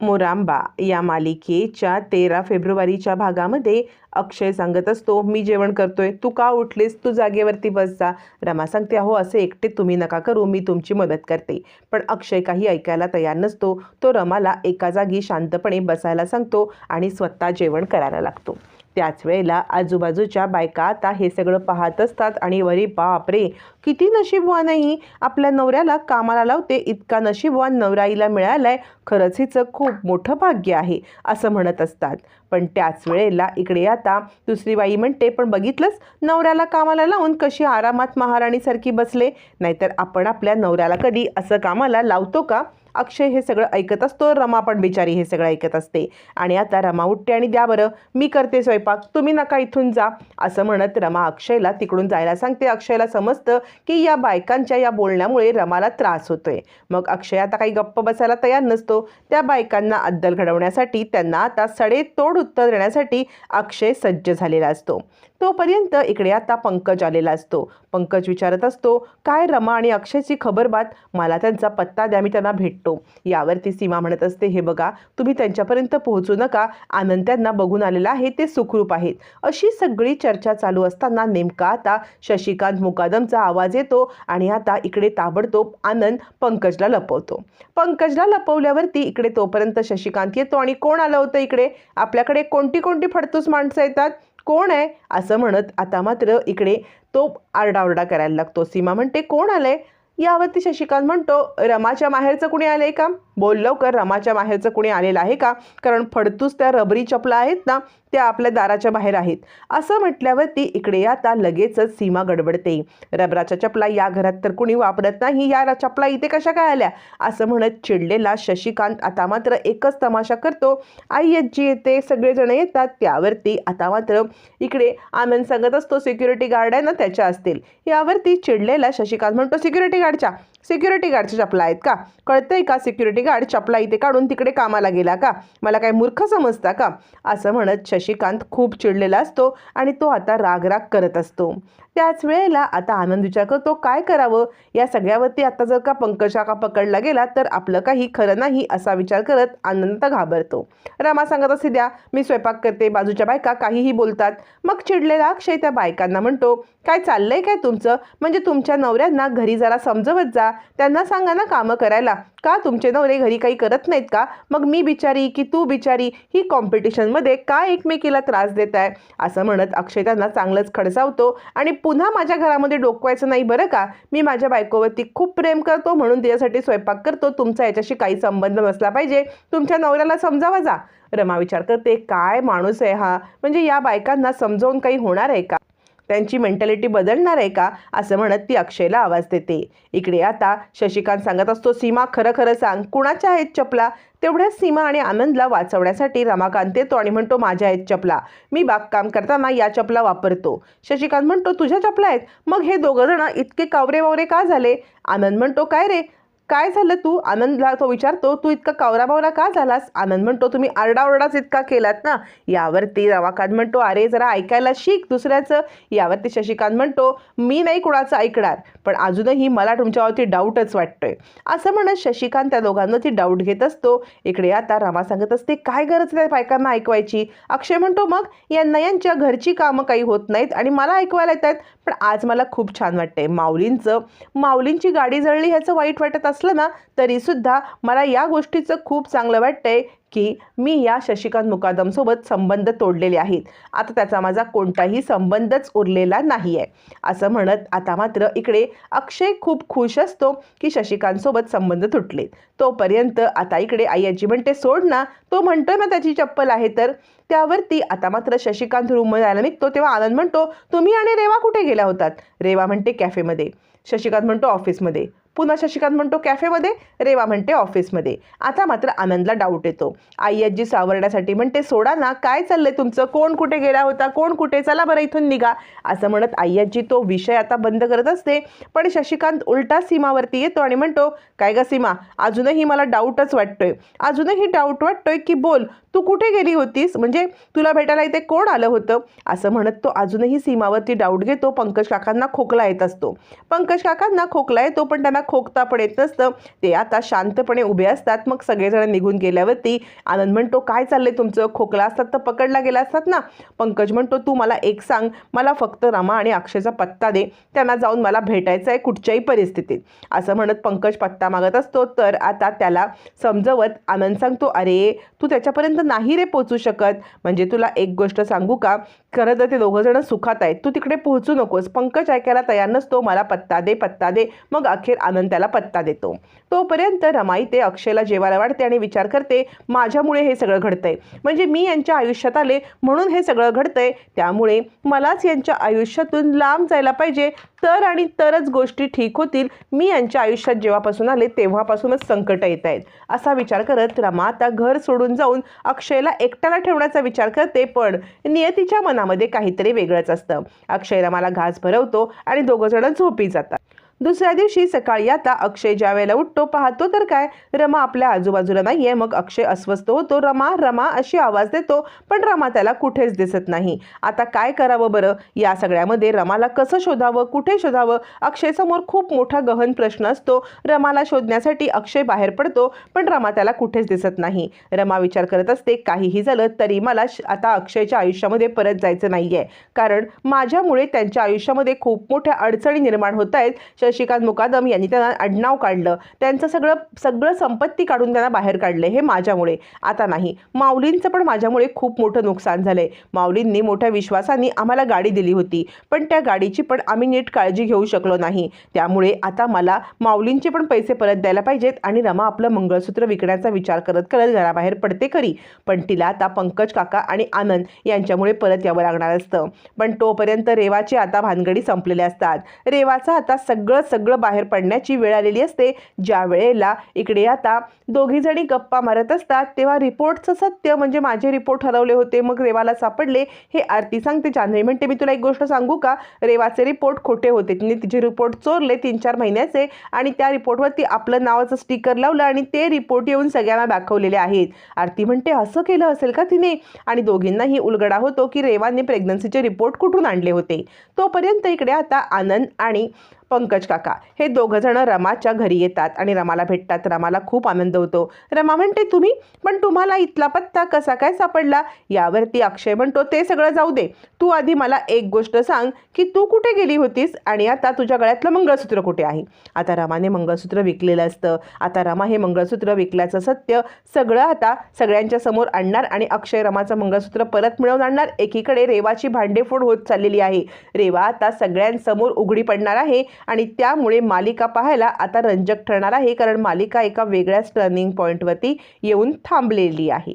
मोरांबा या मालिकेच्या तेरा फेब्रुवारीच्या भागामध्ये अक्षय सांगत असतो मी जेवण करतोय तू का उठलीस? तू जागेवरती बस जा. रमा सांगते अहो असे एकटे तुम्ही नका करू मी तुमची मदत करते. पण अक्षय काही ऐकायला तयार नसतो तो रमाला एका जागी शांतपणे बसायला सांगतो आणि स्वतः जेवण करायला लागतो. त्याच वेळेला आजूबाजूच्या बायका आता हे सगळं पाहत असतात आणि वरी बापरे किती नशीबवान नाही आपल्या नवऱ्याला कामाला लावते इतका नशीबवान नवराईला मिळालाय खरंच हिचं खूप मोठं भाग्य आहे असं म्हणत असतात. पण त्याच वेळेला इकडे आता दुसरी बाई म्हणते पण बघितलंच नवऱ्याला कामाला लावून कशी आरामात महाराणीसारखी बसले? नाहीतर आपण आपल्या नवऱ्याला कधी असं कामाला लावतो का? अक्षय हे सगळं ऐकत असतो रमा पण बिचारी हे सगळं ऐकत असते. आणि आता रमा उठते आणि द्या बरं मी करते स्वयंपाक तुम्ही नका इथून जा. असं म्हणत रमा अक्षयला तिकडून जायला सांगते. अक्षयला समजतं की या बायकांच्या या बोलण्यामुळे रमाला त्रास होतोय. मग अक्षय आता काही गप्प बसायला तयार नसतो. त्या बायकांना अद्दल घडवण्यासाठी त्यांना आता सडेतोड उत्तर देण्यासाठी अक्षय सज्ज झालेला असतो. तोपर्यंत इकडे आता पंकज आलेला असतो. पंकज विचारत असतो काय रमा आणि अक्षयची खबरबात? मला त्यांचा पत्ता द्या मी त्यांना भेटतो. यावरती सीमा म्हणत असते हे बघा तुम्ही त्यांच्यापर्यंत पोहोचू नका. आनंद त्यांना बघून आलेला आहे ते सुखरूप आहेत. अशी सगळी चर्चा चालू असताना नेमका आता शशिकांत मुकादमचा आवाज येतो आणि आता इकडे ताबडतोब आनंद पंकजला लपवतो. पंकजला लपवल्यावरती इकडे तोपर्यंत शशिकांत येतो आणि कोण आलं होतं इकडे? आपल्याकडे कोणती कोणती फडतूस माणसं येतात? कोण आहे असं म्हणत आता मात्र इकडे तो आरडाओरडा करायला लागतो. सीमा म्हणते कोण आलंय? यावरती शशिकांत म्हणतो रमाच्या माहेरचं कुणी आलंय का? बोल लवकर रमाच्या माहेरचं कुणी आलेलं आहे का? कारण फडतूस त्या रबरी चपला आहेत ना त्या आपल्या दाराच्या बाहेर आहेत. असं म्हटल्यावरती इकडे आता लगेचच सीमा गडबडते. रबराच्या चपला या घरात तर कुणी वापरत नाही या चपला इथे कशा काय आल्या? असं म्हणत चिडलेला शशिकांत आता मात्र एकच तमाशा करतो. आई आजी येते सगळेजण येतात त्यावरती आता मात्र इकडे आनंद सांगत असतो सिक्युरिटी गार्ड आहे ना त्याच्या असतील. यावरती चिडलेला शशिकांत म्हणतो सिक्युरिटी गार्डच्या सिक्युरिटी गार्डच्या चपला आहेत का? कळतंय का सिक्युरिटी गार्ड चपला इथे काढून तिकडे कामाला गेला का? मला काय मूर्ख समजता का? असं म्हणत शशिकांत खूप चिडलेला असतो आणि तो आता रागराग करत असतो. त्याच वेळेला आता आनंद विचार करतो काय करावं? या सगळ्यावरती आता जर का पंकज पकडला गेला तर आपलं काही खरं नाही असा विचार करत आनंद घाबरतो. रमा सांगत असे द्या मी स्वयंपाक करते बाजूच्या बायका काहीही बोलतात. मग चिडलेला अक्षय त्या बायकांना म्हणतो काय चाललंय काय तुमचं? म्हणजे तुमच्या नवऱ्यांना घरी जरा समजवत जा. त्यांना सांगा ना कामं करायला. का तुमचे नवरे घरी काही करत नाहीत का? मग मी बिचारी की तू बिचारी ही कॉम्पिटिशनमध्ये का एकमेकीला त्रास देत आहे असं म्हणत अक्षय त्यांना चांगलंच खडसावतो आणि पुन्हा माझ्या घरामध्ये डोकवायचं नाही बरं का? मी माझ्या बायकोवरती खूप प्रेम करतो म्हणून तिच्यासाठी स्वयंपाक करतो. तुमचा याच्याशी काही संबंध नसला पाहिजे. तुमच्या नवऱ्याला समजावा जा. रमा विचार करते काय माणूस आहे हा? म्हणजे या बायकांना समजावून काही होणार आहे का? त्यांची मेंटॅलिटी बदलणार आहे का? असं म्हणत ती अक्षयला आवाज देते. इकडे आता शशिकांत सांगत असतो सीमा खरं खरं सांग. कुणाच्या आहेत चपला? तेवढ्याच सीमा आणि आनंदला वाचवण्यासाठी रमाकांत येतो आणि म्हणतो माझ्या आहेत चपला. मी बागकाम करताना या चपला वापरतो. शशिकांत म्हणतो तुझ्या चपला आहेत? मग हे दोघं जण इतके कावरे वावरे का झाले? आनंद म्हणतो काय रे? काय झालं तू? आनंदला तो विचारतो तू इतका कावराबावरा का झालास? आनंद म्हणतो तुम्ही आरडाओरडाच इतका केलात ना. यावरती रवाकांत म्हणतो अरे जरा ऐकायला शिक. दुसऱ्याचं यावरती शशिकांत म्हणतो मी नाही कुणाचं ऐकणार पण अजूनही मला तुमच्यावरती डाऊटच वाटतोय. असं म्हणत शशिकांत त्या दोघांवरती डाऊट घेत असतो. इकडे आता रमा सांगत असते काय गरज त्या बायकांना ऐकवायची? अक्षय म्हणतो मग यांना यांच्या घरची कामं काही होत नाहीत आणि मला ऐकवायला येतात पण आज मला खूप छान वाटतंय माऊलींचं. माऊलींची गाडी जळली ह्याचं वाईट वाटत असलं ना तरीसुद्धा मला या गोष्टीचं खूप चांगलं वाटतंय की मी या शशिकांत मुकादमसोबत संबंध तोडलेले आहेत. आता त्याचा माझा कोणताही संबंधच उरलेला नाही आहे असं म्हणत आता मात्र इकडे अक्षय खूप खुश असतो की शशिकांतसोबत संबंध तुटले. तोपर्यंत आता इकडे आई आजी म्हणते सोड ना. तो म्हणतोय ना त्याची चप्पल आहे तर. त्यावरती आता मात्र शशिकांत रूममध्ये जायला निघतो तेव्हा आनंद म्हणतो तुम्ही आणि रेवा कुठे गेल्या होतात? रेवा म्हणते कॅफेमध्ये. शशिकांत म्हणतो ऑफिसमध्ये. पुन्हा शशिकांत म्हणतो कॅफेमध्ये? रेवा म्हणते ऑफिसमध्ये. आता मात्र आनंदला डाऊट येतो. आई आजी सावरण्यासाठी म्हणते सोडा ना काय चाललंय तुमचं? कोण कुठे गेला होता? कोण कुठे? चला बरं इथून निघा. असं म्हणत आई आजी तो विषय आता बंद करत असते पण शशिकांत उलटा सीमावरती येतो आणि म्हणतो काय ग सीमा अजूनही मला डाऊटच वाटतोय. अजूनही डाऊट वाटतोय की बोल तू कुठे गेली होतीस? म्हणजे तुला भेटायला इथे कोण आलं होतं? असं म्हणत तो अजूनही सीमावरती डाऊट घेतो. पंकज काकांना खोकला येत असतो. पंकज काकांना खोकला येतो पण त्यांना खोकता पण येत नसतं. ते आता शांतपणे उभे असतात. मग सगळेजण निघून गेल्यावरती आनंद म्हणतो काय चाललंय तुमचं? खोकला असतात तर पकडला गेला असतात ना. पंकज म्हणतो तू मला एक सांग. मला फक्त रमा आणि अक्षयचा पत्ता दे. त्यांना जाऊन मला भेटायचं आहे कुठच्याही परिस्थितीत. असं म्हणत पंकज पत्ता मागत असतो. तर आता त्याला समजवत आनंद सांगतो अरे तू त्याच्यापर्यंत नाही रे पोचू शकत. म्हणजे तुला एक गोष्ट सांगू का? खरं तर ते दोघं जण सुखात आहेत. तू तिकडे पोहोचू नकोस. पंकज ऐकायला तयार नसतो. मला पत्ता दे पत्ता दे. मग अखेर आनंद त्याला पत्ता देतो. तोपर्यंत रमाई ते अक्षयला जेवायला वाढते आणि विचार करते माझ्यामुळे हे सगळं घडतंय. म्हणजे मी यांच्या आयुष्यात आले म्हणून हे सगळं घडतंय. त्यामुळे मलाच यांच्या आयुष्यातून लांब जायला पाहिजे. तर आणि तरच गोष्टी ठीक होतील. मी यांच्या आयुष्यात जेव्हापासून आले तेव्हापासूनच संकट येत आहेत. असा विचार करत रमा आता घर सोडून जाऊन अक्षयला एकट्याला ठेवण्याचा विचार करते पण नियतीच्या मनामध्ये काहीतरी वेगळंच असतं. अक्षय रमाला घास भरवतो आणि दोघं जण झोपी जातात. दुसऱ्या दिवशी सकाळी आता अक्षय ज्या वेळेला उठतो पाहतो तर काय? रमा आपल्या आजूबाजूला नाहीये. मग अक्षय अस्वस्थ होतो. रमा रमा अशी आवाज देतो पण रमा त्याला कुठेच दिसत नाही. आता काय करावं बरं? या सगळ्यामध्ये रमाला कसं शोधावं? कुठे शोधावं? अक्षयसमोर खूप मोठा गहन प्रश्न असतो. रमाला शोधण्यासाठी अक्षय बाहेर पडतो पण रमा त्याला कुठेच दिसत नाही. रमा विचार करत असते काहीही झालं तरी मला श- आता अक्षयच्या आयुष्यामध्ये परत जायचं नाहीये. कारण माझ्यामुळे त्यांच्या आयुष्यामध्ये खूप मोठ्या अडचणी निर्माण होत आहेत. शशिकांत मुकादम यांनी त्यांना आडनाव काढलं. त्यांचं सगळं सगळं संपत्ती काढून त्यांना बाहेर काढले. हे माझ्यामुळे. आता नाही. माऊलींचं पण माझ्यामुळे खूप मोठं नुकसान झालं आहे माऊलींनी मोठ्या विश्वासाने आम्हाला गाडी दिली होती. पण त्या गाडीची पण आम्ही नीट काळजी घेऊ शकलो नाही. त्यामुळे आता मला माऊलींचे पण पैसे परत द्यायला पाहिजेत आणि रमा आपलं मंगळसूत्र विकण्याचा विचार करत करत घराबाहेर पडते खरी. पण तिला आता पंकज काका आणि आनंद यांच्यामुळे परत यावं लागणार असतं. पण तोपर्यंत रेवाची आता भानगडी संपलेल्या असतात. रेवाचा आता सगळं सगळं बाहेर पडण्याची वेळ आलेली असते. ज्या वेळेला इकडे आता दोघी जणी गप्पा मारत असतात तेव्हा रिपोर्टचं सत्य म्हणजे माझे रिपोर्ट हरवले होते. मग रेवाला सापडले. हे आरती सांगते. जान्हवी म्हणते मी तुला एक गोष्ट सांगू का? रेवाचे रिपोर्ट खोटे होते. तिने तिचे रिपोर्ट चोरले तीन चार महिन्याचे आणि त्या रिपोर्टवरती आपलं नावाचं स्टिकर लावलं आणि ते रिपोर्ट येऊन सगळ्यांना दाखवलेले आहेत. आरती म्हणते असं केलं असेल का तिने? आणि दोघींनाही उलगडा होतो की रेवाने प्रेग्नन्सीचे रिपोर्ट कुठून आणले होते. तोपर्यंत इकडे आता आनंद आणि पंकज काका. हे दोघं जण रमाच्या घरी येतात आणि रमाला भेटतात. रमाला खूप आनंद होतो. रमा म्हणते तुम्ही? पण तुम्हाला इथला पत्ता कसा काय सापडला? यावरती अक्षय म्हणतो ते सगळं जाऊ दे. तू आधी मला एक गोष्ट सांग की तू कुठे गेली होतीस आणि आता तुझ्या गळ्यातलं मंगळसूत्र कुठे आहे? आता रमाने मंगळसूत्र विकलेलं असतं. आता रमा हे मंगळसूत्र विकल्याचं सत्य सगळं आता सगळ्यांच्या समोर आणणार आणि अक्षय रमाचं मंगळसूत्र परत मिळवून आणणार. एकीकडे रेवाची भांडेफोड होत चाललेली आहे. रेवा आता सगळ्यांसमोर उघडी पडणार आहे. आणि त्यामुळे मालिका पाहायला आता रंजक ठरणार आहे कारण मालिका एका वेगळ्याच टर्निंग पॉईंटवरती येऊन थांबलेली आहे.